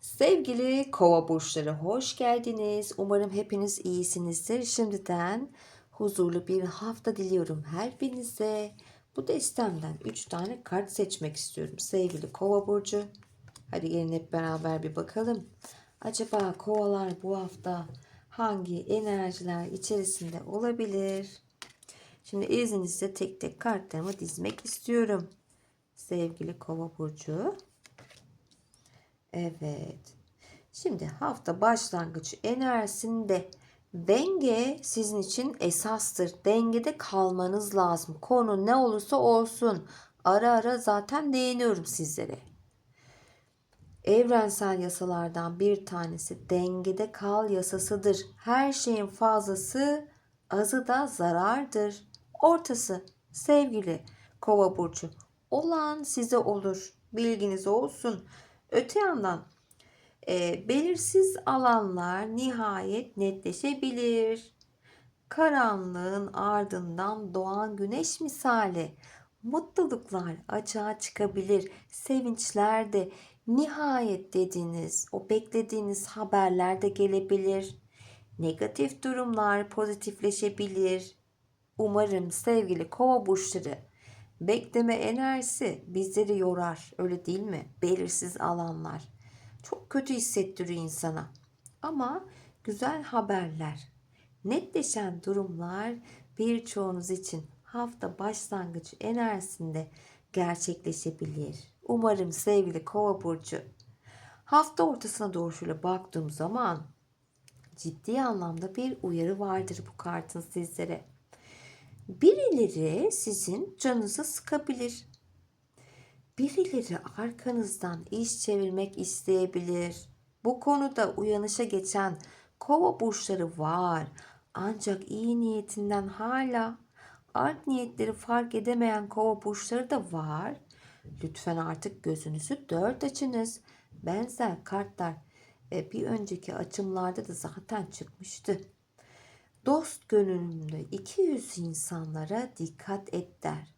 Sevgili kova burçları hoş geldiniz. Umarım hepiniz iyisinizdir. Şimdiden huzurlu bir hafta diliyorum her birinize. Bu destemden 3 tane kart seçmek istiyorum. Sevgili kova burcu. Hadi gelin hep beraber bir bakalım. Acaba kovalar bu hafta hangi enerjiler içerisinde olabilir? Şimdi izninizle tek tek kartlarımı dizmek istiyorum. Sevgili kova burcu. Evet. Şimdi hafta başlangıç enerjisinde denge sizin için esastır. Dengede kalmanız lazım. Konu ne olursa olsun. Ara ara zaten değiniyorum sizlere. Evrensel yasalardan bir tanesi dengede kal yasasıdır. Her şeyin fazlası azı da zarardır. Ortası sevgili kova burcu olan size olur. Bilginiz olsun. Öte yandan e, belirsiz alanlar nihayet netleşebilir. Karanlığın ardından doğan güneş misali mutluluklar açığa çıkabilir. Sevinçler de nihayet dediğiniz, o beklediğiniz haberler de gelebilir. Negatif durumlar pozitifleşebilir. Umarım sevgili kova burçları bekleme enerjisi bizleri yorar. Öyle değil mi? Belirsiz alanlar. Çok kötü hissettiriyor insana. Ama güzel haberler, netleşen durumlar birçoğunuz için hafta başlangıç enerjisinde gerçekleşebilir. Umarım sevgili Kova burcu hafta ortasına doğru şöyle baktığım zaman ciddi anlamda bir uyarı vardır bu kartın sizlere. Birileri sizin canınızı sıkabilir. Birileri arkanızdan iş çevirmek isteyebilir. Bu konuda uyanışa geçen kova burçları var. Ancak iyi niyetinden hala art niyetleri fark edemeyen kova burçları da var. Lütfen artık gözünüzü dört açınız. Benzer kartlar e, bir önceki açımlarda da zaten çıkmıştı. Dost gönüllü iki yüz insanlara dikkat et der.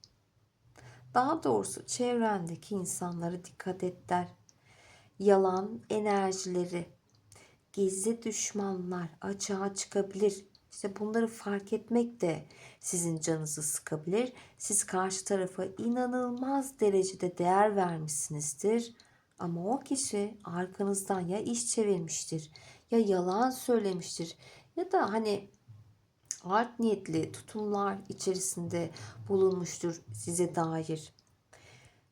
Daha doğrusu çevrendeki insanlara dikkat et der. Yalan enerjileri, gizli düşmanlar açığa çıkabilir. İşte bunları fark etmek de sizin canınızı sıkabilir. Siz karşı tarafa inanılmaz derecede değer vermişsinizdir. Ama o kişi arkanızdan ya iş çevirmiştir ya yalan söylemiştir ya da hani art niyetli tutumlar içerisinde bulunmuştur size dair.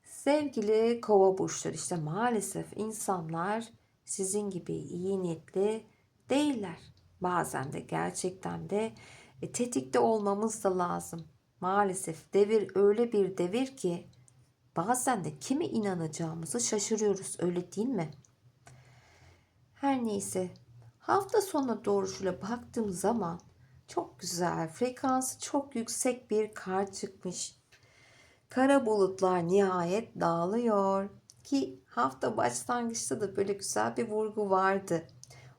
Sevgili kova burçları işte maalesef insanlar sizin gibi iyi niyetli değiller. Bazen de gerçekten de e, tetikte olmamız da lazım. Maalesef devir öyle bir devir ki bazen de kime inanacağımızı şaşırıyoruz öyle değil mi? Her neyse hafta sonuna doğru şöyle baktığım zaman çok güzel, frekansı çok yüksek bir kar çıkmış. Kara bulutlar nihayet dağılıyor. Ki hafta başlangıçta da böyle güzel bir vurgu vardı.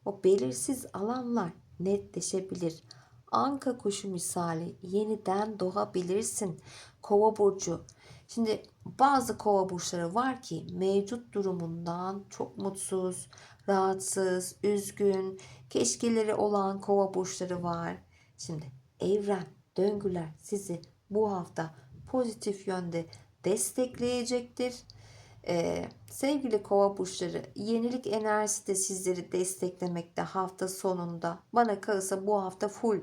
O belirsiz alanlar netleşebilir. Anka kuşu misali yeniden doğabilirsin. Kova burcu. Şimdi bazı kova burçları var ki mevcut durumundan çok mutsuz, rahatsız, üzgün, keşkeleri olan kova burçları var. Şimdi evren, döngüler sizi bu hafta pozitif yönde destekleyecektir. Ee, sevgili kova burçları yenilik enerjisi de sizleri desteklemekte hafta sonunda. Bana kalırsa bu hafta full.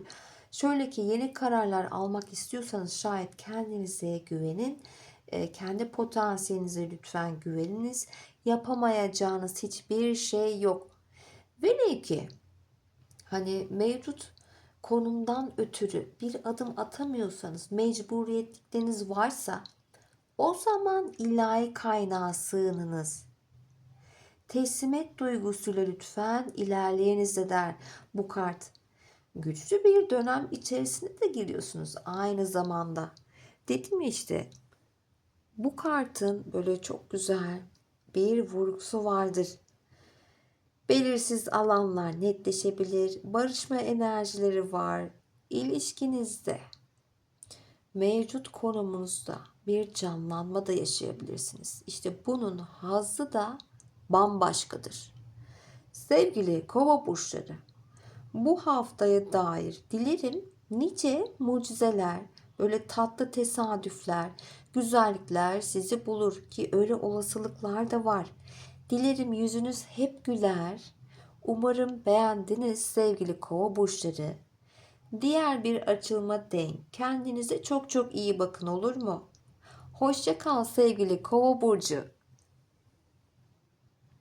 Şöyle ki yeni kararlar almak istiyorsanız şayet kendinize güvenin. Ee, kendi potansiyelinize lütfen güveniniz. Yapamayacağınız hiçbir şey yok. Velev ki hani mevcut konumdan ötürü bir adım atamıyorsanız, mecburiyetlikleriniz varsa o zaman ilahi kaynağa sığınınız. Teslimet duygusuyla lütfen ilerleyiniz de der bu kart. Güçlü bir dönem içerisinde de giriyorsunuz aynı zamanda. Dedim işte bu kartın böyle çok güzel bir vurgusu vardır. Belirsiz alanlar netleşebilir. Barışma enerjileri var. İlişkinizde mevcut konumunuzda bir canlanma da yaşayabilirsiniz. İşte bunun hazzı da bambaşkadır. Sevgili kova burçları, bu haftaya dair dilerim nice mucizeler, böyle tatlı tesadüfler, güzellikler sizi bulur ki öyle olasılıklar da var. Dilerim yüzünüz hep güler. Umarım beğendiniz sevgili kova burçları. Diğer bir açılma denk. Kendinize çok çok iyi bakın olur mu? Hoşça kal sevgili kova burcu.